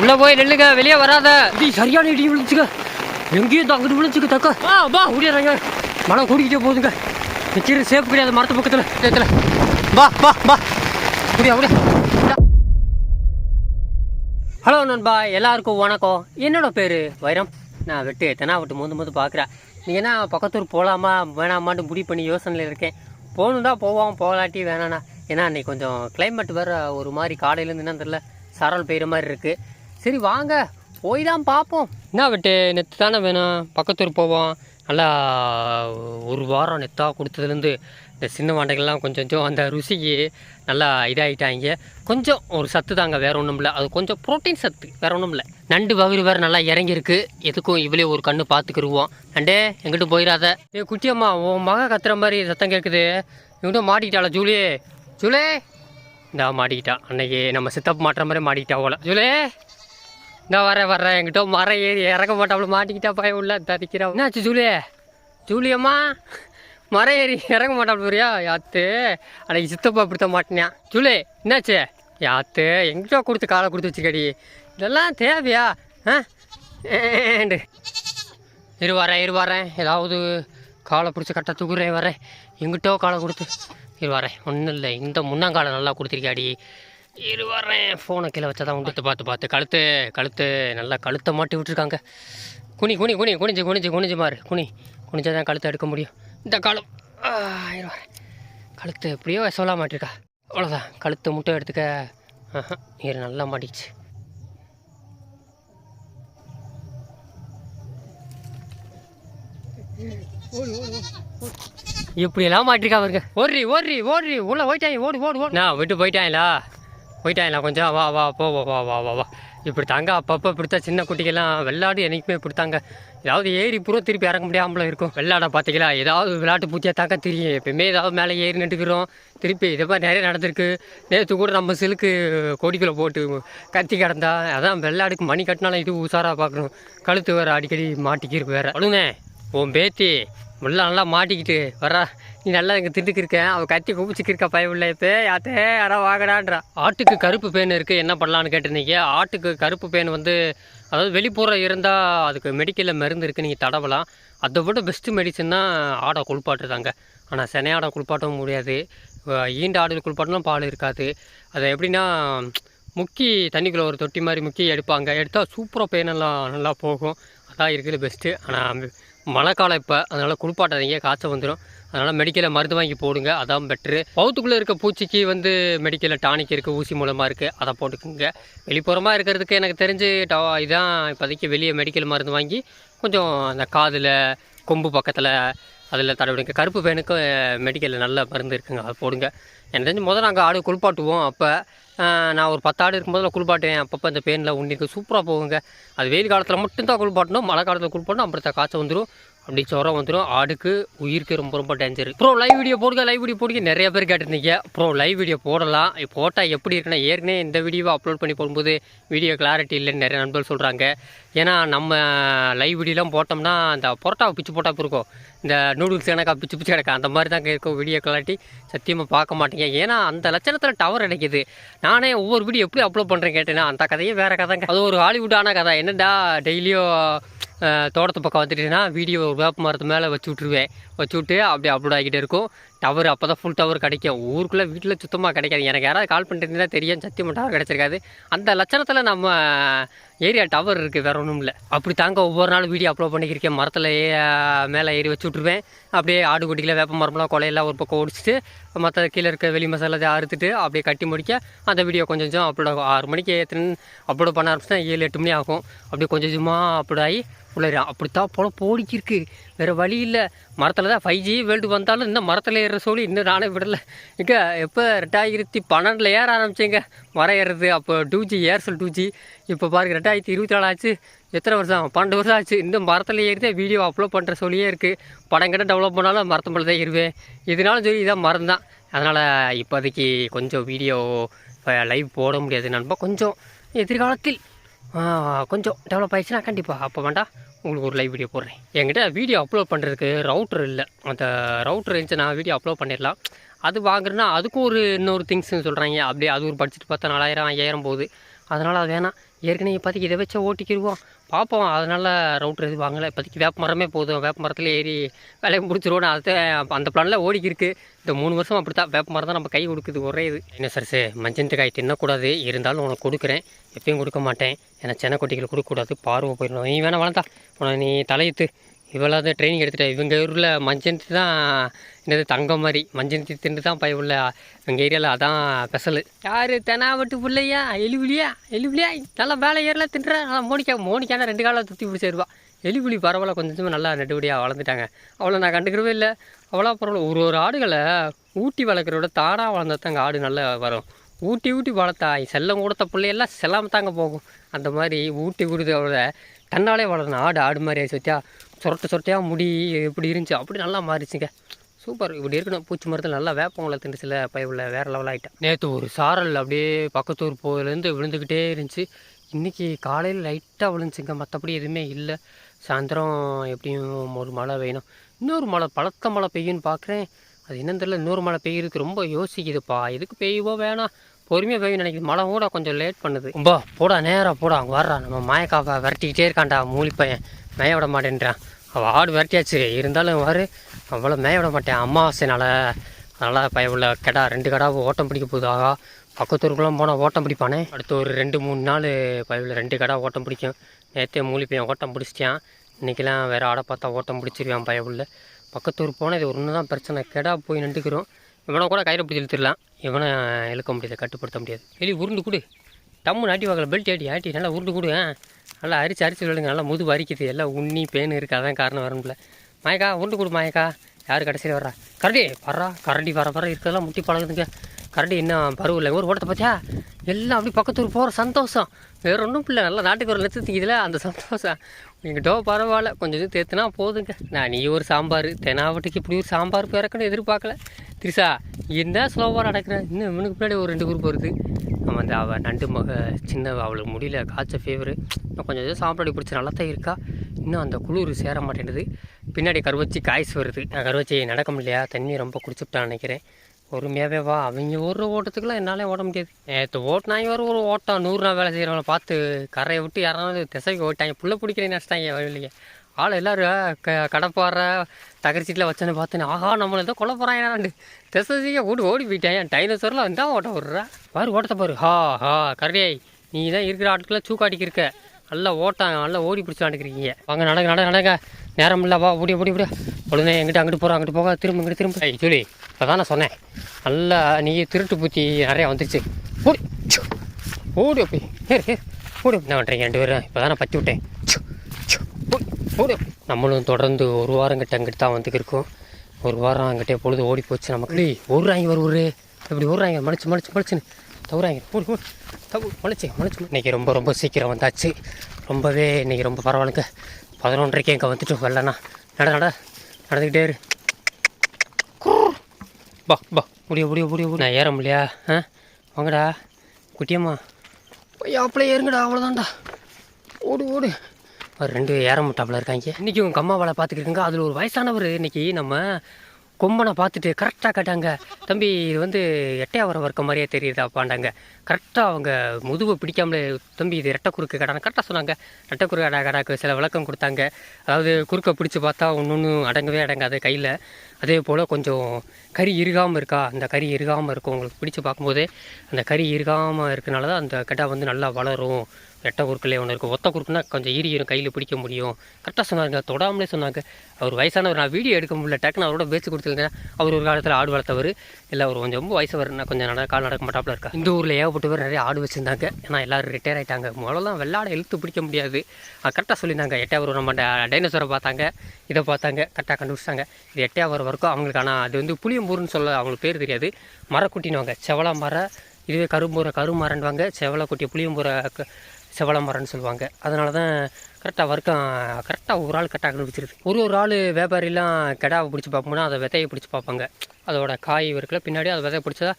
உள்ள போய் நில்லுங்க வெளியே வராத. இது சரியான இடி விழுந்துச்சுங்க. எங்கேயும் அங்கிட்டு விழுந்துச்சுங்க தக்க. வா வா. முடியாதாங்க மனம் கூடிக்கிட்டே போகுதுங்க. நிற்கிற சேஃப் கிடையாது மரத்து பக்கத்தில். சேத்துல. வா வா வா. முடியா முடியா ஹலோ நண்பா. எல்லாருக்கும் வணக்கம். என்னோட பேர் வைரம். நான் வெட்டு தெனா விட்டு முந்து முந்து பார்க்குறேன் நீங்கள் என்ன பக்கத்தூர் போகலாமா வேணாமான்னு முடிவு பண்ணி யோசனையில் இருக்கேன். போகணும் தான் போவோம். போகலாட்டி வேணாண்ணா ஏன்னா அன்றைக்கி கொஞ்சம் climate வேறு ஒரு மாதிரி காலையிலேருந்து என்ன தெரில சரல் பெய்கிற மாதிரி இருக்குது சரி வாங்க. போய் தான் பார்ப்போம். என்ன வெட்டு நெத்து தானே வேணும்? பக்கத்தூர் போவோம். நல்லா ஒரு வாரம் நெத்தாக கொடுத்ததுலேருந்து இந்த சின்ன வாண்டைகள்லாம் கொஞ்சம் கொஞ்சம் அந்த ருசிக்கு நல்லா இதாகிட்டாங்க கொஞ்சம் ஒரு சத்து தாங்க வேறு ஒன்றும் இல்லை. அது கொஞ்சம் புரோட்டீன் சத்து வேற ஒன்றும் இல்லை. நண்டு வகுறு வேறு நல்லா இறங்கியிருக்கு. எதுக்கும் இவளே ஒரு கண்ணு பார்த்துக்கிருவோம். நண்டே எங்கிட்டும் போயிடாத. ஏ குட்டியம்மா உன் மக கத்துற மாதிரி சத்தம் கேட்குது இவங்கிட்ட மாட்டிக்கிட்டாளா ஜூலியே ஜூலே! இந்தா மாட்டிக்கிட்டா. அன்னைக்கு நம்ம சித்தப்பு மாட்டுற மாதிரி மாட்டிக்கிட்டா போல. ஜூலே! இந்த வரேன் வர்றேன் என்கிட்ட மரம் ஏறி இறக்க மாட்டாப்புல மாட்டிக்கிட்டா பயம் உள்ள. தரிக்கிறா என்னாச்சு ஜூலியே? ஜூலியம்மா? மரம் ஏறி இறங்க மாட்டாப்புல வரியா யாத்து. அன்னைக்கு சித்தப்பா இப்படித்த மாட்டினியா. ஜூலே என்னாச்சு? யாத்து. எங்கிட்ட கொடுத்து காலை கொடுத்து வச்சுக்கடி. இதெல்லாம் தேவையா? ஆ? இரு வரேன் இரு வரேன். ஏதாவது காலை பிடிச்சி கரெக்டாக தூக்குறேன் வரேன். எங்கிட்டோ காலை கொடுத்து. இரு வரேன். ஒன்றும் இல்லை இந்த முன்னாங்காலை நல்லா கொடுத்துருக்காடி இரு வரேன். ஃபோனை கீழே வச்சா தான் உண்டு பார்த்து பார்த்து. கழுத்து கழுத்து நல்லா கழுத்தை மாட்டி விட்டுருக்காங்க. குனி குனி குனி குனிஞ்சு குனிஞ்சு குனிஞ்சு மாறு. குனி குனிஞ்சா தான் கழுத்தை எடுக்க முடியும். இந்த காலம். இரு வரேன். கழுத்து எப்படியோ சொல்ல மாட்டிருக்கா. அவ்வளோதான் கழுத்து முட்டை எடுத்துக்க. ஆஹா இரு நல்லா மாட்டிச்சு இப்படியெல்லாம் மாட்டிருக்கா அவருங்க ஓடுறி ஓடுறி ஓடுறி. உள்ள போயிட்டாங்க ஓடு ஓடு ஓடு. நான் விட்டு போயிட்டாங்களா போயிட்டாங்களா கொஞ்சம் வா வா போ வா வா வா வா வா. இப்படி தாங்க அப்பப்போ பிடித்தா சின்ன குட்டிக்கெல்லாம் வெள்ளாடு என்றைக்குமே பிடித்தாங்க ஏதாவது ஏறி பூரா திருப்பி இறங்க முடியாமல் இருக்கும். வெள்ளாடை பார்த்தீங்களா ஏதாவது விளையாட்டு பூத்தியாக தாங்க தெரியும். எப்பயுமே ஏதாவது மேலே ஏறி நின்றுக்கிறோம். திருப்பி இதை மாதிரி நிறைய நடந்திருக்கு. நேற்று கூட நம்ம சிலுக்கு கொடிக்குள்ளே போட்டு கத்தி கிடந்தா அதான் வெள்ளாடுக்கு மணி கட்டினாலும் இது உஷாராக பார்க்கணும் கழுத்து வேறு அடிக்கடி மாட்டிக்கிருக்கு வேறு. அழுங்க உன் பேத்தி. முள்ள நல்லா மாட்டிக்கிட்டு வரா நீ நல்லா இங்கே திண்டுக்கு அவள் கத்தி குப்பிச்சுக்கு இருக்கா பயவில்ல இப்போ. யாத்தே யாரா வாங்கடான்றா ஆட்டுக்கு கருப்பு பேன் இருக்குது என்ன பண்ணலான்னு கேட்டிருந்தீங்க? ஆட்டுக்கு கருப்பு பேன் வந்து அதாவது வெளிப்புற இருந்தால் அதுக்கு மெடிக்கலில் மருந்து இருக்குது நீங்கள் தடவலாம். அதை விட பெஸ்ட்டு மெடிசன் தான் ஆடை குளிப்பாட்டுறாங்க. ஆனால் செனையாடை குளிப்பாட்டவும் முடியாது. ஈண்ட ஆடு குளிப்பாட்டலாம் பால் இருக்காது. அதை எப்படின்னா முக்கி தண்ணிக்குள்ளே ஒரு தொட்டி மாதிரி முக்கி எடுப்பாங்க. எடுத்தால் சூப்பராக பேனெல்லாம் நல்லா போகும். அதான் இருக்குது பெஸ்ட்டு ஆனால் மழை காலம் இப்போ அதனால் குளிப்பாட்டாதீங்க காய்ச்சல் வந்துடும் அதனால் மெடிக்கலில் மருந்து வாங்கி போடுங்க அதான் பெட்ரு பௌத்துக்குள்ளே இருக்க பூச்சிக்கு வந்து மெடிக்கலில் டானிக் இருக்குது ஊசி மூலமாக இருக்குது அதை போட்டுக்குங்க. வெளிப்புறமாக இருக்கிறதுக்கு எனக்கு தெரிஞ்சு டா இதான் இப்போதைக்கு வெளியே மெடிக்கல் மருந்து வாங்கி கொஞ்சம் அந்த காதில் கொம்பு பக்கத்தில் அதில் தடவிடுங்க. கருப்பு பேனுக்கு மெடிக்கலில் நல்ல மருந்து இருக்குங்க அதை போடுங்க. எனக்கு தெரிஞ்சு முதல்ல நாங்கள் ஆடு குளிப்பாட்டுவோம் அப்போ. நான் ஒரு பத்து ஆடு இருக்கும்போது நான் குளிப்பாட்டுவேன் அப்பப்போ இந்த பேனில் உண்டிக்கு சூப்பராக போகுங்க. அது வெயில் காலத்தில் மட்டும்தான் குளிப்பாட்டணும் மழை காலத்தில் குளிப்பாட்டணும் அப்புறம் காய்ச்சல் வந்துடும் அப்படி ஜுரம் வந்துடும் ஆடுக்கு உயிருக்கு ரொம்ப ரொம்ப டேஞ்சர் ப்ரோ லைவ் வீடியோ போடுங்க லைவ் வீடியோ போடுங்க. நிறைய பேர் கேட்டிருந்தீங்க. ப்ரோ லைவ் வீடியோ போடலாம். போட்டால் எப்படி இருக்குன்னா ஏற்கனவே இந்த வீடியோவை அப்லோட் பண்ணி போடும்போது வீடியோ கிளாரிட்டி இல்லைன்னு நிறைய நண்பர்கள் சொல்கிறாங்க ஏன்னா நம்ம லைவ் வீடியோலாம் போட்டோம்னா அந்த பொரோட்டாவை பிச்சு போட்டால் இருக்கும்? இந்த நூடுல்ஸ் எனக்கா பிச்சு பிச்சு கிடக்கா அந்த மாதிரி தாங்க இருக்கும் வீடியோ கிளாரிட்டி சத்தியமாக பார்க்க மாட்டேங்க. ஏன்னா அந்த லட்சணத்தில் டவர் கிடைக்குது நானே ஒவ்வொரு வீடியோ எப்படி அப்லோட் பண்ணுறேன் கேட்டேன்னா அந்த கதையே வேறு கதைங்க. அது ஒரு ஹாலிவுட்டான கதை. என்னடா டெய்லியும் தோட்டத்து பக்கம் வந்துட்டுன்னா வீடியோ ஒரு வேப்ப மரத்து மேலே வச்சு விட்ருவேன் வச்சு விட்டு அப்படியே அப்லோட் ஆகிட்டே இருக்கும். டவர் அப்போ தான் ஃபுல் டவர் கிடைக்கும். ஊருக்குள்ளே வீட்டில் சுத்தமாக கிடைக்காது. எனக்கு யாராவது கால் பண்ணிட்டு தெரியும். சத்தியமாக டவர் கிடச்சிருக்காது. அந்த லட்சணத்தில் நம்ம ஏரியா டவர் இருக்குது வேற ஒன்றும் இல்லை. அப்படி தாங்க ஒவ்வொரு நாள் வீடியோ அப்லோட் பண்ணிக்கிருக்கேன் மரத்தில் மேலே ஏறி வச்சு விட்ருவேன் அப்படியே ஆடு குட்டியில் வேப்ப மரம்லாம் கொலையெல்லாம் ஒரு பக்கம் ஒடிச்சிட்டு மற்ற கீழே இருக்க வெளி மசாலா அறுத்துட்டு அப்படியே கட்டி முடிக்க அந்த வீடியோ கொஞ்சம் கொஞ்சம் அப்லோட் ஆகும். ஆறு மணிக்கு ஏற்றுன்னு அப்லோட் பண்ண ஆரம்பிச்சுன்னா ஏழு எட்டு மணி ஆகும். அப்படியே கொஞ்சம் கொஞ்சமாக அப்லோட் ஆகி உள்ளே அப்படித்தான் போல போடிக்கிருக்கு. வேறு வழி இல்லை. மரத்தில் தான் ஃபைவ் ஜி வேல்டு வந்தாலும் இன்னும் மரத்தில் ஏறுற சொல்லி இன்னும் நானே விடலை. இங்க எப்போ ரெண்டாயிரத்தி பன்னெண்டில் ஏற ஆரம்பிச்சேங்க. மரம் ஏறுறது அப்போ two G Aircel two G இப்போ பாருங்க ரெண்டாயிரத்தி இருபத்தி நாலு ஆச்சு. எத்தனை வருஷம்? பன்னெண்டு வருஷம் ஆச்சு. இந்த மரத்தில் ஏறிதே வீடியோ அப்லோட் பண்ணுற சொல்லியே இருக்குது படம் கிட்ட டெவலப் பண்ணாலும் மரத்து மேலே தான் ஏறுவேன். இதனாலும் சரி இதான் மரம் தான். அதனால் இப்போதைக்கு கொஞ்சம் வீடியோ லைவ் போட முடியாது நண்பா. கொஞ்சம் எதிர்காலத்தில் கொஞ்சம் டெவலப் ஆகிடுச்சுன்னா கண்டிப்பாக அப்போ வேண்டாம் உங்களுக்கு ஒரு லைவ் வீடியோ போடுறேன். என்கிட்ட வீடியோ அப்லோட் பண்ணுறதுக்கு ரவுட்டர் இல்லை. அந்த ரவுட்டர் இருந்துச்சு நான் வீடியோ அப்லோட் பண்ணிடலாம். அது வாங்குறேன்னா அதுக்கும் ஒரு இன்னொரு திங்ஸ்னு சொல்கிறாங்க அப்படியே அது ஒரு பட்ஜெட் பார்த்தா நாலாயிரம் ஐயாயிரம் போகுது. அதனால் அது வேணாம். ஏற்கனவே பார்த்து இதை வச்சா ஓட்டிக்கிடுவோம். பார்ப்போம் அதனால் ரவுட்ரு எதுவும் வாங்கலை. இப்போதைக்கு வேப்ப மரமே போதும். வேப்ப மரத்தில் ஏறி வேலையை முடிச்சிருவோம் அது அந்த பிளானில் ஓடிக்கி இருக்குது இந்த மூணு வருஷம் அப்படி தான் வேப்ப மரம் தான் நம்ம கை கொடுக்குது ஒரே இது. என்ன சார் சார் மஞ்சந்தக்காய் தின்னக்கூடாது. இருந்தாலும் உனக்கு கொடுக்குறேன். எப்பயும் கொடுக்க மாட்டேன். ஏன்னா சென்னை கொட்டிகளை கொடுக்கக்கூடாது. பார்வை போயிடணும். நீ வேணால் வளர்ந்தா உனக்கு நீ தலையுத்து. இவ்வளோ தான் ட்ரைனிங் எடுத்துகிட்டேன் இவங்க ஊரில் மஞ்சந்தி தான் என்னது தங்கம் மாதிரி. மஞ்சந்தி தின்று தான் பய உள்ள எங்கள் ஏரியாவில் அதான் ஸ்பெஷலு யார் தெனாவட்டு பிள்ளையா? எலிபுலியா? எலிபுலியா? நல்லா வேலை ஏறலாம் தின்றா நல்லா மோனிக்கா மோனிக்கான ரெண்டு காலம் துத்தி பிடிச்சிருவா எலிபுலி பரவாயில்ல கொஞ்சம் கொஞ்சமாக நல்லா நெடுபடியாக வளர்ந்துட்டாங்க. அவ்வளோ நான் கண்டுக்கிறவே இல்லை. அவ்வளோ பரவாயில்ல ஒரு ஒரு ஆடுகளை ஊட்டி வளர்க்குறத தானாக வளர்ந்தா தாங்க ஆடு நல்லா வரும். ஊட்டி ஊட்டி வளர்த்தா செல்லம் கொடுத்த பிள்ளையெல்லாம் செல்லாமல் தாங்க போகும். அந்த மாதிரி ஊட்டி கொடுத்தோட தன்னாலே வளரணும் ஆடு ஆடு மாதிரி ஆச்சு வச்சா சொரட்ட சொரட்டையாக முடி எப்படி இருந்துச்சு. அப்படி நல்லா மாறிச்சுங்க சூப்பர் இப்படி இருக்கணும் பூச்சி மரத்தில் நல்லா வேப்பங்களை திண்டு சில பயவுள்ள வேறு லெவல் ஆகிட்டேன் நேற்று ஒரு சாரல் அப்படியே பக்கத்தூர் போகிறதுலேருந்து விழுந்துக்கிட்டே இருந்துச்சு. இன்றைக்கி காலையில் லைட்டாக விழுந்துச்சுங்க. மற்றபடி எதுவுமே இல்லை. சாயந்தரம் எப்படியும் ஒரு மழை வேணும் இன்னொரு மழை பழத்த மழை பெய்யும்னு பார்க்குறேன் அது என்னன்னு தெரியல. இன்னொரு மழை பெய்யுறதுக்கு ரொம்ப யோசிக்குதுப்பா. எதுக்கு பெய்யுவோ வேணாம். பொறுமையாக பெய்யும் நினைக்கிது. மழை கூட கொஞ்சம் லேட் பண்ணுது. ரொம்ப போடா நேராக போடா. அங்கே வர்றான் நம்ம மாயக்காவை விரட்டிக்கிட்டே இருக்கான்டா மூலி பையன் மேய விட மாட்டேன்றான் அவள் ஆடு விரட்டியாச்சு. இருந்தாலும் வரு. அவ்வளோ மேய விட மாட்டேன் அமாவாசைனால அதனால் பயவுள்ள கெடா கடா ரெண்டு கடாவும் ஓட்டம் பிடிக்க போகுது. ஆகா பக்கத்தூருக்குலாம் போனால் ஓட்டம் பிடிப்பானே. அடுத்து ஒரு ரெண்டு மூணு நாள் பயவில் ரெண்டு கடா ஓட்டம் பிடிக்கும். நேற்றே மூலி பையன் ஓட்டம் பிடிச்சிட்டான். இன்றைக்கெலாம் வேறு ஆடை பார்த்தா ஓட்டம் பிடிச்சிருவான் பயவுள்ள. பக்கத்தூர் போனால் இது ஒன்று தான் பிரச்சனை. கெடா போய் நின்றுக்கிறோம். இவனை கூட கயிறு பிடிச்சி இழுத்துடலாம். இவனை இழுக்க முடியாது கட்டுப்படுத்த முடியாது. வெளியே உருண்டு கொடு. டம்மு நாட்டி வாக்கில் பெல்ட் ஆட்டி ஆட்டி நல்லா உருண்டு கொடுங்க நல்லா அரிச்சு அரிச்சு விழுங்க நல்லா முதுகு அரிக்குது. எல்லாம் உண்ணி பேன் இருக்குது அதான் காரணம் வரும்ல மாயக்கா உருண்டு கொடு மாயக்கா. யார் கடைசியில் வர்றா? கரடி வர்றா கரடி வர வர இருக்கிறதெல்லாம் முட்டி பழகுதுங்க. கரண்டி இன்னும் பருவம் ஒரு ஓட்டத்தை பார்த்தியா? எல்லாம் அப்படி பக்கத்தூர் போகிற சந்தோஷம். வேறு ஒன்றும் இல்லை நல்லா நாட்டுக்கு ஒரு லட்சத்துக்கு அந்த சந்தோஷம். எங்கிட்ட பரவாயில்ல. கொஞ்சம் இது தேத்துனா போதுங்க. நான் நீ ஒரு சாம்பார் தெனாவட்டுக்கு இப்படி ஒரு சாம்பார் பிறக்கணும் எதிர்பார்க்கல. திரிசா என்ன ஸ்லோவாக நடக்கிறேன் இன்னும் இவனுக்கு பின்னாடி ஒரு ரெண்டு குரூப் வருது. நம்ம அந்த அவள் நண்டு மக சின்ன அவளுக்கு முடியல காய்ச்ச ஃபேவரு இன்னும் கொஞ்சம் இது சாம்பிராடி பிடிச்சி நல்லா தான் இருக்கா. இன்னும் அந்த குளிர் சேர மாட்டேங்குது. பின்னாடி கருவச்சி காய்ஸ் வருது. நான் கருவச்சி நடக்க முடியலையா? தண்ணி ரொம்ப குடிச்சுட்டான்னு நினைக்கிறேன். பொறுமையாகவே வா. அவங்க ஓடுற ஓட்டத்துக்குலாம் என்னாலே ஓட முடியாது. நேற்று ஓட்டினாங்க ஒரு ஒரு ஓட்டம். நூறு நாள் வேலை செய்கிறவங்கள பார்த்து கரையை விட்டு யாராவது திசைக்கு ஓட்டாங்க புள்ள பிடிக்கிறேன்னு நினச்சிட்டாங்க வழியிலேயே ஆள் எல்லோரும் க கடப்பாற தகரிச்சிட்டில் வச்சேன்னு பார்த்தேன். ஆஹா நம்மளை ஏதோ கொல்ல திசை திசைக்கு ஓடி ஓடி போயிட்டேன் டைனோசரில் வந்தால் ஓட்ட விட்றா. பாரு ஓட்டத்தை பாரு. ஹா ஹா கரையை நீ தான் இருக்கிற ஆட்களை சூக்காட்டிக்கிருக்க நல்லா ஓட்டாங்க நல்லா ஓடி பிடிச்சாண்டுக்கிறீங்க வாங்க நடங்க நட நடங்க. நேரம் இல்லை வா ஓடி ஓடி ஓடி. உடனே எங்கிட்ட அங்கிட்டு போகிறோம் அங்கிட்டு போக திரும்ப இங்கிட்டு திரும்ப. சொல்லி இப்போ தான் நான் சொன்னேன். நல்லா நீ திருட்டு பூச்சி நிறையா வந்துருச்சு. ஓடி ஓடி அப்படி ஹேர் ஹேர் ஓடி என்ன பண்ணுறீங்க ரெண்டு பேரும்? இப்போ தான் நான் பற்றி விட்டேன் ஓடி நம்மளும் தொடர்ந்து ஒரு வாரம் கிட்ட அங்கிட்டு தான் வந்துக்கு இருக்கோம். ஒரு வாரம் அங்கிட்டே பொழுது ஓடி போச்சு நமக்கு. ஒரு ஓடுறாங்க ஒரு ஒரு இப்படி ஓடுறாங்க. மலிச்சு மலிச்சு தவறாங்க. ஓடி ஓடி தவு முளைச்சி முளைச்சி இன்றைக்கி ரொம்ப ரொம்ப சீக்கிரம் வந்தாச்சு. ரொம்பவே இன்றைக்கி ரொம்ப பரவாயில்லைங்க. பதினொன்றரைக்கு இங்கே வந்துட்டு வரலண்ணா நட நட. நடந்துக்கிட்டே இரு. பா பா முடிய முடிய முடிய நான் ஏற முடியா ஆ? வாங்கடா. குட்டியம்மா. போய் அப்படியே ஏறுங்கடா அவ்வளோதான்டா ஓடு ஓடு. ஒரு ரெண்டு ஏற முட்டாப்பில் இருக்காங்க. இன்றைக்கி உங்கள் அம்மா வேலை அதில் ஒரு வயசானவர். இன்றைக்கி நம்ம கொம்பனை பார்த்துட்டு கரெக்டாக கேட்டாங்க. தம்பி இது வந்து எட்டையாவரம் வர்க்க மாதிரியே தெரியுதாப்பாண்டாங்க கரெக்டாக அவங்க முதுவை பிடிக்காமலே தம்பி இது ரெட்டை குறுக்கு கடான கரெக்டாக சொன்னாங்க. ரெட்டை குறுக்கு கடா கடாக்கு சில விளக்கம் கொடுத்தாங்க. அதாவது குறுக்கை பிடிச்சி பார்த்தா ஒன்று ஒன்று அடங்கவே அடங்காது கையில். அதே போல் கொஞ்சம் கறி இறுகாமல் இருக்கா? அந்த கறி இறுகாமல் இருக்கும் உங்களுக்கு பிடிச்சி பார்க்கும்போதே அந்த கறி இறுகாமல் இருக்கனால தான் அந்த கடா வந்து நல்லா வளரும். ரெட்டை குறுக்கிலே ஒன்று இருக்கும் ஒத்த குறுக்குனா கொஞ்சம் ஈரியும் கையில் பிடிக்க முடியும். கரெக்டாக சொன்னாங்க தொடாமலே சொன்னாங்க. அவர் வயசானவர். நான் வீடியோ எடுக்க முடியல. டக்குன்னு அவரோட பேச்சு கொடுத்துருந்தேன் அவர் ஒரு காலத்தில் ஆடு வளர்த்தவர். இல்லை அவர் கொஞ்சம் ரொம்ப வயசவர். நான் கொஞ்சம் நட கால் நடக்க மாட்டாப்புல இருக்கா இந்த ஊரில் ஏகப்பட்ட பேர் நிறைய ஆடு வச்சுருந்தாங்க. ஏன்னா எல்லோரும் ரிட்டையர் ஆகிட்டாங்க முதல்லாம் வெள்ளாடை இழுத்து பிடிக்க முடியாது. கரெக்டாக சொல்லியிருந்தாங்க. எட்டையாவர் நம்ம டைனோசரை பார்த்தாங்க. இதை பார்த்தாங்க. கரெக்டாக கண்டுபிடிச்சாங்க இது எட்டையாவர் வரைக்கும் அவங்களுக்கு ஆனால் அது வந்து புளியம்பூர்னு சொல்ல அவங்களுக்கு பேர் தெரியாது. மரக்குட்டினுவாங்க செவலா மர இதுவே கரும்பூரை கருமரன்வாங்க செவலக்குட்டி புளியம்பூரை செவல மரம்னு சொல்லுவாங்க. அதனால தான் கரெக்டாக வர்க்கம் கரெக்டாக ஒரு ஆள் கரெக்டாக கண்டுபிடிச்சிருது. ஒரு ஒரு ஆள் வியாபாரிலாம் கெடாவை பிடிச்சி பார்ப்போம்னா அதை விதையை பிடிச்சி பார்ப்பாங்க. அதோட காய் இருக்குல்ல பின்னாடி அதை விதையை பிடிச்சா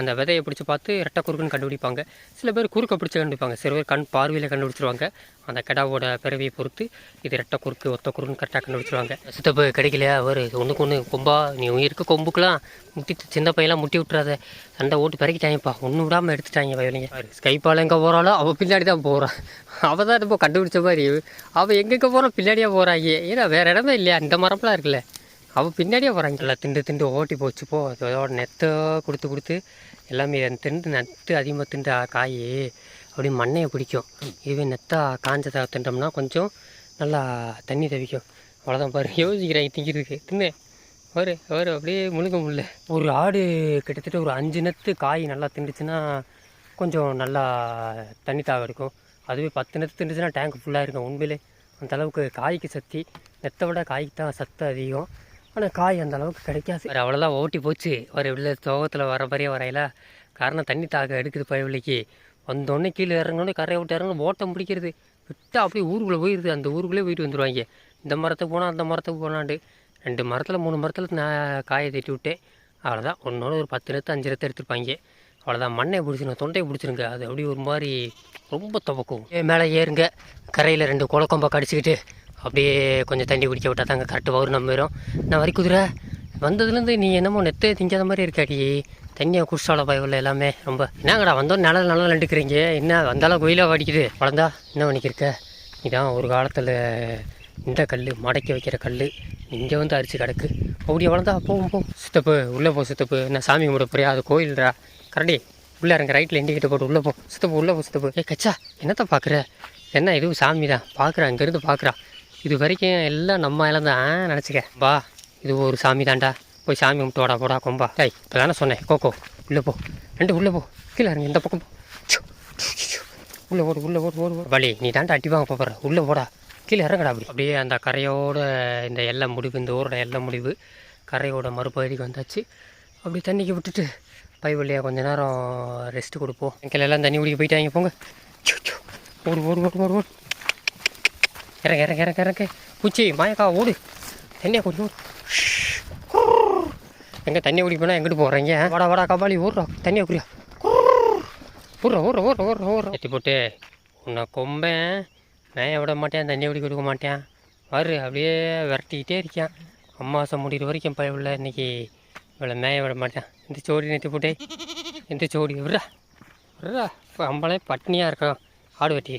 அந்த விதையை பிடிச்சி பார்த்து ரெட்டை குறுக்குன்னு கண்டுபிடிப்பாங்க. சில பேர் குறுக்க பிடிச்சி கண்டுபிடிப்பாங்க. சில பேர் கண் பார்வையில் கண்டுபிடிச்சிருவாங்க. அந்த கிடாவோட பிறவியை பொறுத்து இது ரெட்டை குறுக்கு ஒத்த குறுக்குன்னு கரெக்டாக கண்டுபிடிச்சிருவாங்க. சித்தப்பு கிடைக்கலையா? ஒரு ஒன்றுக்கு ஒன்று கொம்பா நீ இருக்க கொம்புக்கெலாம் முட்டி சின்ன பையெல்லாம் முட்டி விட்டுறாத. சண்டை ஓட்டு பிறக்கிட்டாங்கப்பா ஒன்று விடாமல் எடுத்துட்டாங்க வயலிங்க ஸ்கைப்பால் எங்கே போகிறாளோ அவள் பின்னாடி தான் போகிறான் அவள் தான் இப்போ கண்டுபிடிச்ச மாதிரி. அவள் எங்கெங்கே போகிறான் பின்னாடியே போகிறாங்க ஏன்னா வேறு இடமே இல்லையா? இந்த மரம்லாம் இருக்குல்ல. அவள் பின்னாடியே போகிறாங்க எல்லாம் திண்டு திண்டு ஓட்டி போச்சு போ. அதோட நெத்தை கொடுத்து கொடுத்து எல்லாமே திண்டு நெத்து அதிகமாக திண்டு காய் அப்படியே மண்ணையை பிடிக்கும். இதுவே நெத்தா காஞ்சதை திண்டோம்னா கொஞ்சம் நல்லா தண்ணி தவிக்கும். அவ்வளோதான் பாரு. யோசிக்கிறேன் திங்கிறதுக்கு. தின்னு. ஒரு ஒரு அப்படியே முழுங்க முடியல ஒரு ஆடு கிட்டத்தட்ட ஒரு அஞ்சு நெத்து காய் நல்லா திண்டுச்சுன்னா கொஞ்சம் நல்லா தண்ணி தாக இருக்கும் அதுவே பத்து நெத்து திண்டுச்சுன்னா டேங்க் ஃபுல்லாக இருக்கும் உண்மையிலே. அந்த அளவுக்கு காய்க்கு சக்தி. நெத்தை விட காய்க்கு தான் சத்து அதிகம். ஆனால் காய் அந்த அளவுக்கு கிடைக்காது. வேறு அவ்வளோதான் ஓட்டி போச்சு. ஒரு உள்ள சோகத்தில் வர மாதிரியே வரையில. காரணம் தண்ணி தாக எடுக்குது பயவிலைக்கு வந்தோடனே கீழே இறங்கினோடனே கரையை விட்டு இறங்கணும் ஓட்டம் பிடிக்கிறது விட்டு அப்படியே ஊருக்குள்ளே போயிடுது அந்த ஊருக்குள்ளே போயிட்டு வந்துடுவாங்க இந்த மரத்துக்கு போனால் அந்த மரத்துக்கு போனாண்டு ரெண்டு மரத்தில் மூணு மரத்தில் நான் காயை தட்டி விட்டேன். அவ்வளோதான் ஒன்றோட ஒரு பத்து நேரத்து அஞ்சு நேரத்து எடுத்துருப்பாங்க. அவ்வளோதான் மண்ணை பிடிச்சிருங்க தொண்டையை பிடிச்சிருங்க. அது அப்படியே ஒரு மாதிரி ரொம்ப துவக்கும். மேலே ஏறுங்க. கரையில் ரெண்டு குளக்கொம்பை கடிச்சிக்கிட்டு அப்படியே கொஞ்சம் தண்ணி குடிக்க விட்டா தாங்க கரெக்டு வரும் நம்ம வரும். நான் வரி குதிரை? வந்ததுலேருந்து நீ என்னமோ நெத்தே திங்காத மாதிரி இருக்காடி தண்ணியை குடிச்சால பயவில்லை எல்லாமே. ரொம்ப. என்னங்கடா வந்தோம் நிழல் நல்லா நின்றுக்கிறீங்க என்ன வந்தாலும் கோயிலாக வடிக்குது. வளர்ந்தா என்ன பண்ணிக்கிருக்க? இதான் ஒரு காலத்தில் இந்த கல் மடக்கி வைக்கிற கல் இங்கே வந்து அரிச்சு கிடக்கு. அப்படியே வளர்ந்தா போகும் போ. சித்தப்பு உள்ளே போ சித்தப்பு. என்ன சாமி கும்பிட போறியா அது கோயில்டா கரடி உள்ளே இறங்க. ரைட்டில் இண்டிகேட்டர் போட்டு உள்ளே போ. சித்தப்பு உள்ளே போ சித்தப்பு. ஏ கச்சா என்னத்தை பார்க்குற என்ன இதுவும் சாமி தான் பார்க்குறேன் இங்கேருந்து பார்க்குறான் இது வரைக்கும் எல்லாம் நம்ம இடம் தான் நினச்சிக்க. பா இது ஒரு சாமி தாண்டா போய் சாமி கும்பிட்டு வாடா போடா கொம்பா. டேய் இப்போ தானே சொன்னேன் கோகோ உள்ளே போ. ரெண்டு உள்ளே போ. கீழே இறங்க இந்த பக்கம் உள்ளே ஓடு உள்ளே ஓடு ஓடு ஓடு. வலி நீ தாண்டா அடி வாங்க போகிற உள்ளே போடா. கீழே இறங்கடா அப்படி. அப்படியே அந்த கரையோட இந்த எல்லை முடிவு இந்த ஊரோட எல்லை முடிவு கரையோட மறுபகுதிக்கு வந்தாச்சு. அப்படி தண்ணிக்கு விட்டுட்டு பைவழியாக கொஞ்ச நேரம் ரெஸ்ட் கொடுப்போம். எங்கெல்லாம் தண்ணி குடிக்க போயிட்டாங்க போங்க. ஓடு ஓடு ஓடு ஓடு ஓடு. இறங்க இறங்க இறங்க இறங்க பூச்சி மாயக்கா ஓடு. தண்ணியை குடி ஓடு. எங்கே தண்ணி குடி போனால் எங்கிட்டு போகிறீங்க வாடா வாடா கபாலி ஓடுறா. தண்ணியை குடியா ஊர்ற ஊர்ற ஊர்ற ஊர்ற ஊர்ற எட்டி போட்டு உன்னை கொம்பேன். மேய விட மாட்டேன் தண்ணி குடி கொடுக்க மாட்டேன். வரு அப்படியே விரட்டிக்கிட்டே இருக்கான் அம்மாசம் முடிகிற வரைக்கும் பயவில்லை இன்னைக்கு இவளை மேய விட மாட்டேன். இந்த சோடி நெட்டி போட்டு இந்த சோடி. விட்றா. விட்றா. இப்போ அம்பளே பட்னியாக இருக்கான் ஆடு வெட்டி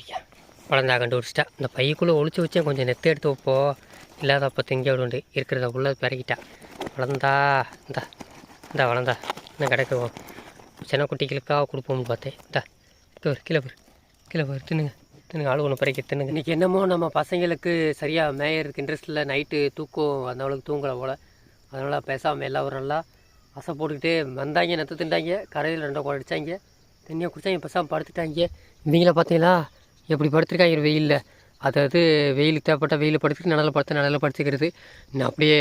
இருக்கேன் வளர்ந்தா கண்டுபிடிச்சிட்டா. இந்த பைக்குள்ளே ஒழிச்சு வச்சேன் கொஞ்சம் நெத்து எடுத்து வைப்போ. இல்லாதப்போ திங்க விடுண்டு இருக்கிறத உள்ளே பிறகிட்டா வளர்ந்தா இந்தா இந்தா வளர்ந்தா இன்னும் கிடைக்குவோம் சின்ன குட்டிகளுக்காக கொடுப்போம்னு பார்த்தேன். இந்தா இங்கே ஒரு கீழே கீழே தின்னுங்க தின்னுங்க ஆளு ஒன்று பிறக்கி தின்னுங்க. இன்றைக்கி என்னமோ நம்ம பசங்களுக்கு சரியாக மேயருக்கு இன்ட்ரெஸ்ட்டில் நைட்டு தூக்கம் அந்த அளவுக்கு தூங்கலை போல். அதனால் பேசாமல் எல்லாரும் நல்லா அசை போட்டுக்கிட்டு வந்தாங்க நெத்து திண்டாங்க கரையில் ரெண்டை குடம் அடித்தாங்க தண்ணியை குடித்தாங்க பேசாமல் படுத்துட்டாங்க. இவங்கள பார்த்தீங்களா? எப்படி படுத்துருக்காங்க வெயிலில். அதாவது வெயில் தேவைப்பட்ட வெயில் படுத்துட்டு நிழல படுத்து நிழல படுத்துக்கிறது. அப்படியே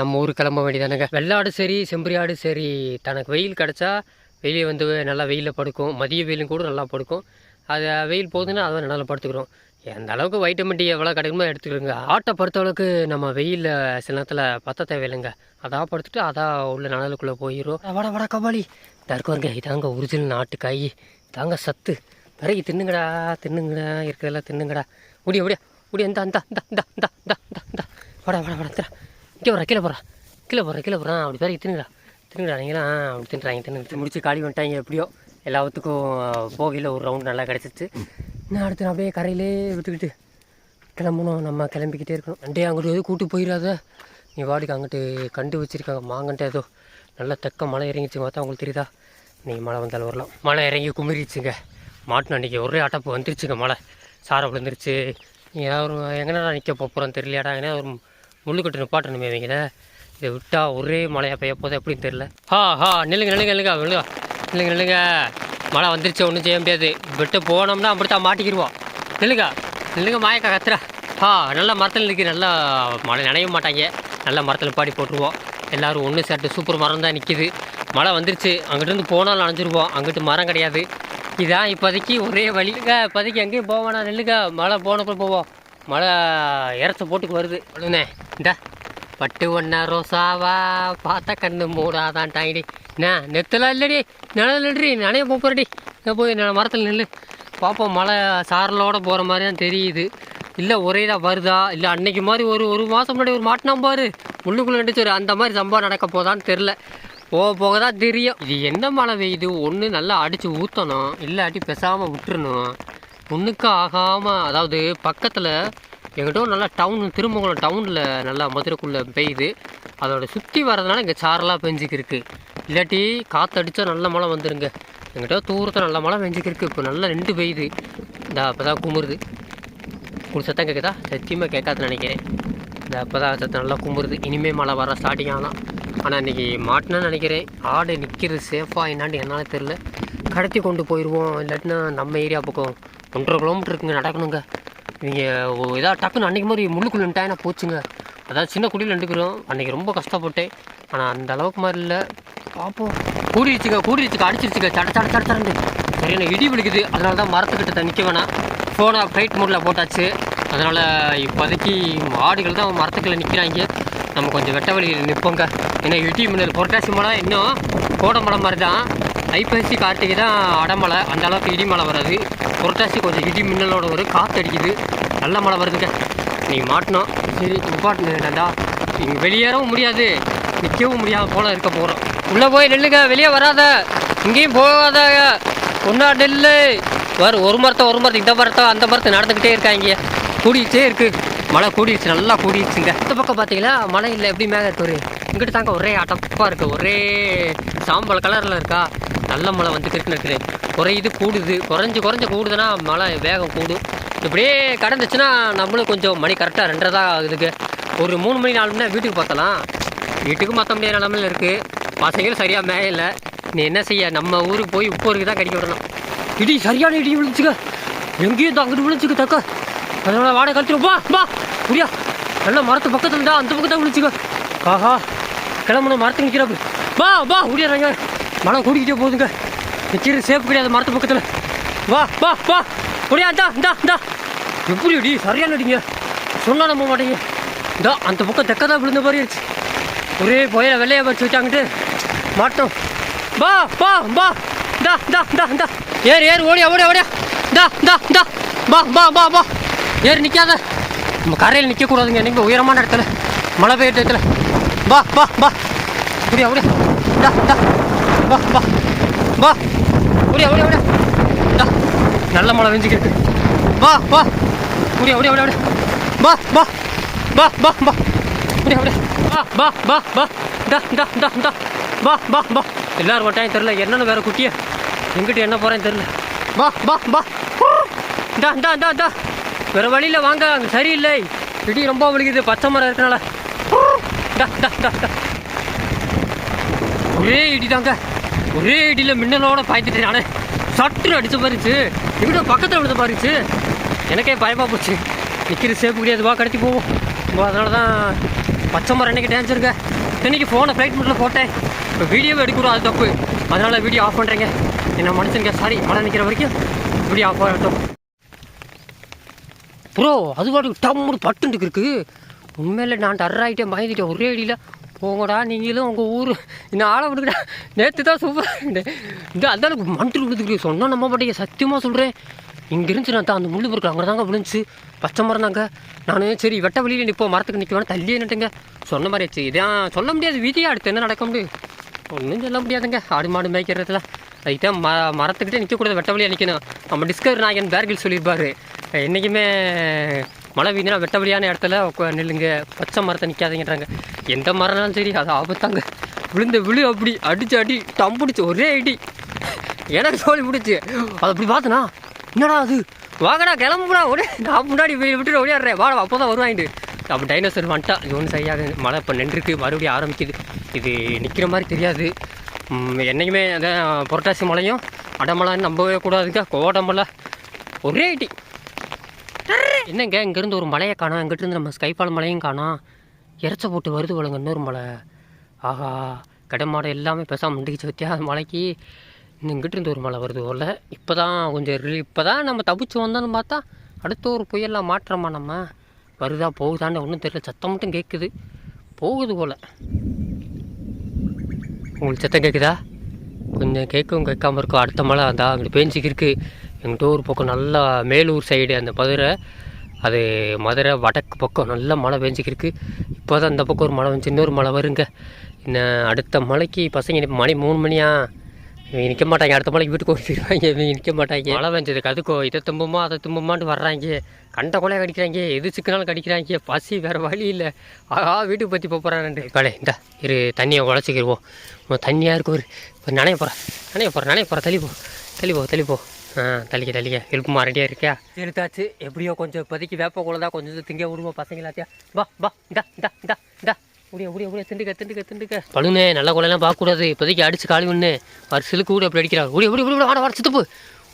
நம்ம ஊர் கிளம்ப வேண்டியதானுங்க. வெள்ளாடு சரி செம்பரியாடு சரி தனக்கு வெயில் கிடச்சா வெளியே வந்து நல்லா வெயிலில் படுக்கும். மதிய வெயிலும் கூட நல்லா படுக்கும். அது வெயில் போகுதுன்னா அதை நல்லா படுத்துக்கிறோம். எந்த அளவுக்கு வைட்டமின் டி எவ்வளோ கிடைக்குமோ எடுத்துக்கிறோங்க ஆட்டை பொறுத்த அளவுக்கு நம்ம வெயிலில் சில நேரத்தில் பத்த தேவையில்லைங்க. அதான் படுத்துட்டு அதான் உள்ள நடலுக்குள்ளே போயிடும் வட வட கபாலி. தற்கோருங்க இதாங்க ஒரிஜினல் நாட்டு காய் இதாங்க சத்து. பறகி தின்னுங்கடா தின்னுங்கடா இருக்கிறதெல்லாம் தின்னுங்கடா. முடிய முடியா முடிய இந்த அந்த இந்தா இந்த இந்த இந்த இந்த இந்த. வாடா வாடா வாடா திரா இங்கே போகிறா கீழே போகிறா கீழே போகிறா கீழே போகிறான் அப்படி பிறகு தின்னுடா தின்னுடா நீங்களாம் அப்படி தின்றாங்க தின்னுட்டு முடிச்சு காலி வந்துட்டாங்க எப்படியோ. எல்லாத்துக்கும் போகையில் ஒரு ரவுண்ட் நல்லா கிடச்சிச்சு நான் அடுத்து அப்படியே கரையிலே விட்டுக்கிட்டு கிளம்பணும். நம்ம கிளம்பிக்கிட்டே இருக்கணும். அண்டே அங்கிட்டு எதுவும் கூட்டு போயிடாத. நீ வாடிக்கு அங்கிட்டு கண்டு வச்சுருக்காங்க. மாங்கன்ட்டு ஏதோ. நல்லா தக்க மழை இறங்கிச்சு பார்த்தா உங்களுக்கு தெரியுதா? நீங்கள் மழை வந்தாலும் வரலாம். மழை இறங்கி குமிரிச்சுங்க. மாட்டின அன்றைக்கி ஒரே அட்டப்பு வந்துருச்சுங்க மழை. சாரை விழுந்துருச்சு. நீ ஏதாவது ஒரு எங்கேனா நிற்க போகிறோம் தெரியலையாடா? எங்கன்னா ஒரு முள்ளுக்கட்டு நிப்பாட்டணுமே இவங்கள. இதை விட்டால் ஒரே மழையாக பெய்ய போதும் எப்படின்னு தெரியல. ஹா ஹா நில்லுங்க நில்லுங்க நில்லுங்க விழுங்க நில்லுங்க நில்லுங்க. மழை வந்துருச்சு ஒன்றும் செய்ய முடியாது. விட்டு போனோம்னா அப்படித்தான் மாட்டிக்கிடுவோம் நில்லுங்க நில்லுங்க மாயக்கா கத்துறா ஆ நல்லா மரத்தில் நிற்கி நல்லா மழை நினைய மாட்டாங்க. நல்லா மரத்தில் பாடி போட்டுருவோம். எல்லோரும் ஒன்று சேர்த்து சூப்பர் மரம் தான் நிற்கிது மழை வந்துருச்சு. அங்கிட்டிருந்து போனாலும் நனைஞ்சிருவோம். அங்கிட்டு மரம் கிடையாது. இதான் இப்போதைக்கு ஒரே வழிங்க இப்போதைக்கு எங்கேயும் போவேண்ணா நெல்லுக்கா மழை போனப்போ போவோம். மழை இறச்ச போட்டுக்கு வருது. அவ்வளோண்ணே இந்தா. பட்டு ஒன்னா ரோசாவா? பார்த்தா கண்ணு மூடாதான் டாங்கடி. என்ன நெத்தலாம் இல்லடி. நிழல் நனைய போறடி நான் போய் நான் மரத்தில் நெல் பார்ப்போம் மழை சாரலோட போகிற மாதிரி தான் தெரியுது. இல்லை ஒரே இதாக வருதா? இல்லை அன்னைக்கு மாதிரி ஒரு ஒரு மாதம் முன்னாடி ஒரு மாட்டினா பாரு. முள்ளுக்குள்ளே நடிச்சு அந்த மாதிரி சம்பவம் நடக்க போதான்னு தெரில போக போக தான் தெரியும். இது என்ன மழை பெய்யுது? ஒன்று நல்லா அடித்து ஊற்றணும் இல்லாட்டி பேசாமல் விட்டுறணும். ஒன்றுக்கு ஆகாமல் அதாவது பக்கத்தில் எங்கிட்ட நல்லா டவுன் திருமங்கலம் டவுனில் நல்லா மதுரைக்குள்ளே பெய்யுது. அதோட சுற்றி வர்றதுனால இங்கே சாரலாக பெஞ்சிக்கிருக்கு. இல்லாட்டி காற்றடித்தா நல்ல மழை வந்துருங்க. எங்கிட்ட தூரத்தில் நல்ல மழை பெஞ்சிக்கிருக்கு. இப்போ நல்லா ரெண்டு பெய்யுது. இந்த அப்போ தான் குமுறுது. உங்களுக்கு சத்தம் கேட்குதா சத்தியமாக கேட்காதுன்னு நினைக்கிறேன். இந்த அப்போ தான் சத்தம் நல்லா குமுறுது. இனிமேல் மழை வர ஸ்டார்டிங் ஆனால் ஆனால் இன்றைக்கி மாட்டினா நினைக்கிறேன். ஆடு நிற்கிறது சேஃபாக என்னான்னு என்னால் தெரில கடத்தி கொண்டு போயிடுவோம் இல்லாட்டினா நம்ம ஏரியா பக்கம் ஒன்றரை கிலோமீட்டர் இருக்குங்க நடக்கணுங்க. இவங்க இதாக டக்குன்னு அன்றைக்கி மாதிரி முள்ளுக்குள்ளே நின்ட்டாயினா போச்சுங்க? அதாவது சின்ன குடியில் நின்றுக்கிறோம் அன்றைக்கி ரொம்ப கஷ்டப்பட்டேன். ஆனால் அந்த அளவுக்கு மாதிரி இல்லை. பார்ப்போம் கூடிடுச்சுங்க கூடிருச்சுங்க அடிச்சிருச்சுங்க. சட சட சட சடந்து சரியான இடி விழுக்குது அதனால தான் மரத்துக்கிட்ட நிற்க வேணாம். ஃபோனை ஃப்ளைட் மோடில் போட்டாச்சு. அதனால் இப்போதைக்கு ஆடுகள் தான் மரத்துக்குள்ளே நிற்கிறாங்க நம்ம கொஞ்சம் வெட்ட வழியில் நிற்போங்க ஏன்னா இடி மின்னல் புரட்டாசி மழை இன்னும் கோடமலை மாதிரி தான். ஐப்பசி கார்த்திகை தான் அடமலை அந்த அளவுக்கு இடி மழை வராது. புரட்டாசி கொஞ்சம் இடி மின்னலோட ஒரு காற்று அடிக்குது. நல்ல மழை வருதுங்க. நீங்கள் மாட்டணும். சரி நிப்பாட்டுனேன்டா நீங்கள் வெளியேறவும் முடியாது. நிற்கவும் முடியாமல் போல இருக்க போகிறோம் உள்ளே போய் நெல்லுங்க. வெளியே வராத. இங்கேயும் போகாத. ஒன்றா நெல் வேறு ஒரு மரத்தை ஒரு மரத்தை இந்த மரத்தை அந்த மரத்தை நடந்துக்கிட்டே இருக்காங்க. கூடிக்கிட்டே இருக்குது மழை கூடிடுச்சு. நல்லா கூடிடுச்சுங்க. இந்த பக்கம் பார்த்தீங்கன்னா மழை இல்லை. எப்படி மேகத்து ஒரு இங்கிட்டு தாங்க ஒரே அடப்பாக இருக்குது ஒரே சாம்பல் கலரில் இருக்கா? நல்ல மழை வந்து கிருக்குன்னு இருக்குது. குறையுது கூடுது. குறைஞ்சி குறைஞ்சி கூடுதுன்னா மழை வேகம் கூடும். இப்படியே கடந்துச்சுன்னா நம்மளும் கொஞ்சம் மணி கரெக்டாக ரெண்டரை தான் ஆகுதுக்கு ஒரு மூணு மணி நாலு மணி வீட்டுக்கு பார்த்தலாம். வீட்டுக்கு மற்ற முடியாத நிலமையில இருக்குது பசங்களும் சரியாக மேயல. நீ என்ன செய்ய? நம்ம ஊருக்கு போய் உப்பூருக்கு தான் கடிக்க விடணும். இடி சரியான இடி விழுந்துச்சுங்க. எங்கேயும் தான் அங்கிட்டு விழுந்துச்சுக்க தக்க. அதனால் வாடகை கழுத்துருப்பா பா வா புரியா? மரத்து பக்கத்தில் தான் அந்த பக்கத்தான் தான் விழுச்சுக்க ஆஹா. கிளம்பணும் மரத்துக்கு நிற்கிறாப்பு வா வா முடியாதாங்க மரம் கூடிக்கிட்டே போகுதுங்க. நிற்கிறது சேஃப் கிடையாது மரத்து பக்கத்தில். வா வா வா. ஒடியா இந்தா இந்தா இந்தா. எப்படி அடி சரியான அடிங்க? சொன்னால் நம்ப மாட்டேங்க. இந்தா அந்த பக்கம் தெக்க தான் விழுந்த மாதிரி இருந்துச்சு ஒரே புயல வெள்ளையை வச்சு வச்சாங்கிட்டு. மாட்டோம். வா வா வா. டா டா டா டா ஏறு ஏறு ஓடியா ஓடியா ஓடியா. டா டா டா வா வா வா வா. ஏறு நிற்காத நம்ம கரையில் நிற்கக்கூடாதுங்க நீங்கள் உயரமான இடத்துல மழை பெய்யுற இடத்துல. வா வா வா. ஓடியா ஓடியா. டா டா. வா வா. வா. ஓடியா ஓடியா ஓடியா. டா. நல்ல மழை வெஞ்சிக்கிருக்கு வா வா. ஓடியா ஓடியா ஓடியா வா வா. வா வா வா. ஓடியா ஓடியா. வா வா வா வா. டா டா டா டா. வா வா வா. எல்லாரும் வட்டாயும் தெரில என்னன்னு வேற குட்டிய. எங்கிட்ட என்ன போறேன்னு தெரில வா வா வா. டா டா டா டா. வேற வழியில வாங்க. அங்க சரியில்லை. இடி ரொம்ப வலிக்குது. பச்சை மரம் இருக்கனால. ஒரே இடி தாங்க ஒரே இடியில் மின்னலோட பாய்த்துட்டு நானே. சட்டுன்னு அடிச்ச பாருச்சு இவ்வளோ பக்கத்தில் விழுந்த பாருச்சு எனக்கே பயமாக போச்சு. நிற்கிற சேப்பு கிடையாது வா கடத்தி போவோம். அதனால தான் பச்சை மரம் என்னைக்கு டேன்ஸருங்க இன்னைக்கு ஃபோனை ஃப்ளைட் மட்டும் போட்டேன். இப்போ வீடியோவே எடுக்கிறோம் அது தப்பு. அதனால் வீடியோ ஆஃப் பண்ணுறேங்க என்ன மனுஷனுங்க சாரி மழை நிற்கிற வரைக்கும் வீடியோ ஆஃப் ஆகட்டும். ப்ரோ அது பாட்டுக்கு டம்முன்னு பட்டுண்டு இருக்கு. உண்மையில நான் டர்ராகிட்டேன் பயந்துட்டேன். ஒரே அடியில். போங்கடா நீங்களும் உங்கள் ஊர். இன்னும் ஆளை விடுங்கடா. நேற்று தான் சூப்பராக இந்த அந்த அளவுக்கு மண்டில் விழுதுக்கு சொன்னால் நம்ம மாட்டேங்க சத்தியமாக சொல்கிறேன் இங்கே இருந்துச்சு நான் தான் அந்த முள்ளு பொருட்கள் அங்கே தாங்க விழுந்துச்சு. பச்சை மரம் தாங்க. நான் சரி வெட்ட வழியில் நிற்போம் மரத்துக்கு நிற்க வேணாம். தள்ளியே நின்றுங்க சொன்ன மாதிரி ஆச்சு. இதான் சொல்ல முடியாது. விதியா அடுத்து என்ன நடக்க முடியும்? ஒன்றும் சொல்ல முடியாதுங்க. ஆடு மாடு மேய்க்கிறதுல அதுதான் ம மரத்துக்கிட்டே நிற்கக்கூடாது வெட்ட வழியாக நிற்கணும் நம்ம டிஸ்கவர் நாயகன் பேர்கில் சொல்லியிருப்பாரு. என்றைக்குமே மழை வீணா வெட்டவழியான இடத்துல நெல்லுங்க நில்லுங்க. பச்சை மரத்தை நிற்காதீங்கன்றாங்க எந்த மரம்னாலும் சரி அது ஆபத்தாங்க விழுந்த விழு அப்படி அடிச்சு அடி டம்புடிச்சு ஒரே அடி. எனக்கு சோழி பிடிச்சி. அதை அப்படி பார்த்தனா என்னடா அது? வாங்கடா கிளம்புடா ஒரே நான் முன்னாடி விட்டுட்டு ஓடியாடுறேன். வாடா அப்போ தான் வருவாங்க அப்போ டைனோசர் வந்துட்டா இது ஒன்றும் சரியாக மழை இப்போ நின்றுருக்கு மறுபடியும் ஆரம்பிக்குது. இது நிற்கிற மாதிரி தெரியாது. என்றைக்குமே என்னைக்குமே அதான் புரட்டாசி மலையும் அடமலைன்னு நம்பவே கூடாதுக்கா கோடமலை ஒரே அடி. என்னங்க இங்கேருந்து ஒரு மலையை காணோம் இங்கிட்டிருந்து நம்ம ஸ்கைஃபால் மலையும் காணோம் இறச்ச போட்டு வருது வளங்க இன்னொரு மலை. ஆஹா கடமாடை எல்லாமே பேசாமல் முண்டிக்கிச்சு வத்தியா அந்த மலைக்கு இன்னும் இங்கிட்டிருந்து ஒரு மலை வருது போல். இப்போ தான் கொஞ்சம் இப்போ தான் நம்ம தப்பிச்சு வந்தோன்னு பார்த்தா அடுத்த ஒரு புயலில் மாற்றமா நம்ம? வருதா போகுதான்னு ஒன்றும் தெரியல. சத்தம் மட்டும் கேட்குது போகுது போல். உங்களுக்கு சத்தம் கேட்குதா கொஞ்சம் கேட்கும் கேட்காம இருக்கும். அடுத்த மழை அந்த அங்கிட்டு பேஞ்சிக்கு இருக்குது எங்கிட்ட ஒரு பக்கம் நல்லா மேலூர் சைடு அந்த மதுரை அது மதுரை வடக்கு பக்கம் நல்லா மழை பெஞ்சிக்கு இருக்குது இப்போ தான் அந்த பக்கம் ஒரு மழை வந்துச்சு இன்னொரு மழை வருங்க. இன்னும் அடுத்த மழைக்கு பசங்க மணி மூணு மணியா? நிற்க மாட்டாங்க. அடுத்த மலைக்கு வீட்டுக்கு ஓடி போயிடுவாங்க. இவங்க நிற்க மாட்டாங்க. மழை பெஞ்சதுக்கு அதுக்கோ இதை தும்புமா அதை தும்புமான்ட்டு வர்றாங்க. கண்ட கொலையை கடிக்கிறாங்க. எது சிக்கனாலும் கடிக்கிறாங்க. பசி வேறு வழி இல்லை. ஆஹா வீட்டுக்கு பற்றி போகிறான்ட்டு கடை இந்த இரு தண்ணியை உடச்சிக்கிடுவோம் உன் தண்ணியாக இருக்கும் ஒரு இப்போ நனைய போகிறேன் நனைய போகிறேன் நனைய போகிறேன் தள்ளி போ தள்ளி போ தள்ளி போ. ஆ தள்ளிக்க தள்ளிக்க. எழுப்புமா ரெடியாக இருக்கியா? எடுத்தாச்சு எப்படியோ கொஞ்சம் இப்போதைக்கு வேப்ப குழந்தா கொஞ்சம் திங்க விடுவோம் பசங்க எல்லாத்தையும் வா வா இந்தா இந்தா இந்தா இந்தா. முடிய முடிய முடிய திண்டுக்க திண்டுக்க திண்டுக்க. பழுனே நல்ல கொலையெல்லாம் பார்க்கக்கூடாது. இப்போதைக்கு அடிச்சு காலி ஒன்று வருஷலுக்கு கூட அப்படி அடிக்கிறார். ஓடிய ஓடி ஓடி வாடா வாடா சித்தப்பு.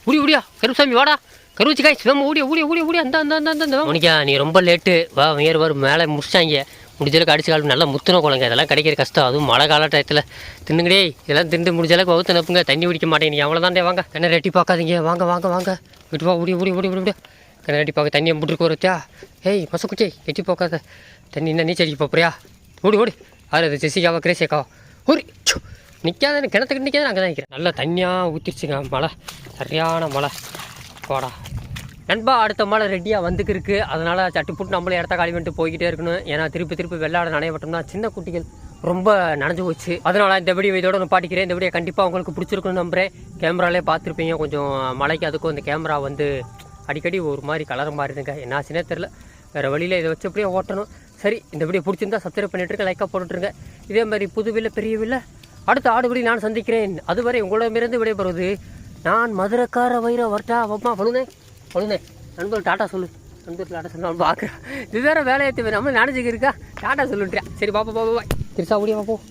ஓடி ஓடியா. கருசாமி வாடா. கருவச்சி காய் சிவம். ஓடிய ஓடிய ஓடிய. ஓடிய அந்த அந்த அந்த அந்த மணிக்கா நீ ரொம்ப லேட்டு வா வேறு வரும் மேலே முடிச்சாங்க முடிஞ்சளவுக்கு அடிச்சு காலம் நல்லா முத்துன குழங்க இதெல்லாம் கிடைக்கிற கஷ்டம். அதுவும் மழை கால டயத்தில். தின்னுங்கடே இதெல்லாம் திண்டு முடிஞ்சளவுக்கு வகுத்து நப்புங்க தண்ணி குடிக்க மாட்டேங்க அவ்வளோதான் அவ்வளோதான்டே வாங்க. கண்ணை ரெட்டி பார்க்காதீங்க. வாங்க வாங்க வாங்க. விட்டு வா ஓடி ஓடி ஓடி ஓடி விடு கண்ணை ரெட்டி பார்க்க தண்ணியை முட்டுருக்கு வரத்தியா ஏய் மசக்குச்சி எட்டி பார்க்காத தண்ணி என்ன நீச்சல் அடிக்க போறியா? ஓடி ஓடி. ஆறு அது ஜெசிகாவா கிரேசியாக்காவா? ஓடி நிற்காத கிணத்துக்கு நிற்காத அங்கே தான் நிற்கிறேன் நல்லா தண்ணியாக ஊற்றிடுச்சுங்க மழை. சரியான மழை. போடா. நண்பா அடுத்த மழை ரெடியாக வந்துக்கிருக்கு. அதனால் சட்டு புட்டு நம்மளே இடத்த காலி பண்ணிட்டு போய்கிட்டே இருக்கணும். ஏன்னா திருப்பி திருப்பி வெள்ளாட நனையப்பட்டோம்னா சின்ன குட்டிகள் ரொம்ப நனைஞ்சு போச்சு. அதனால் இந்த வீடியோ இதோட நான் பாட்டிக்கிறேன். இந்த வீடியோ கண்டிப்பாக உங்களுக்கு பிடிச்சிருக்குன்னு நம்புறேன். கேமராலே பார்த்துருப்பீங்க. கொஞ்சம் மழைக்கு அதுக்கும் இந்த கேமரா வந்து அடிக்கடி ஒரு மாதிரி கலர் மாறிடுங்க என்ன ஆச்சுன்னே தெரில வேறு வழியில் இதை வச்சு அப்படியே ஓட்டணும். சரி இந்த வீடியோ பிடிச்சிருந்தா சப்ஸ்கிரைப் பண்ணிட்டுருங்க லைக்காக போட்டுருங்க இதே மாதிரி புது வில்ல பெரிய வில்ல அடுத்த ஆடுபடி நான் சந்திக்கிறேன். அதுவரை உங்களிடமிருந்து விடைபெறுவது நான் மதுரக்கார வைர வரட்டா வப்பா பழுனே சொல்லுண்ணே. நண்பர் டாட்டா சொல்லு. நண்பர் டாட்டா சொல்லு அவன் பார்க்குறேன் இது வேறு வேலையை நம்ம நினச்சிக்க இருக்கா டாட்டா சொல்லுன்றியா சரி பாப்பா பாப்பா பாய். திருசா ஓடியா பாப்போம்.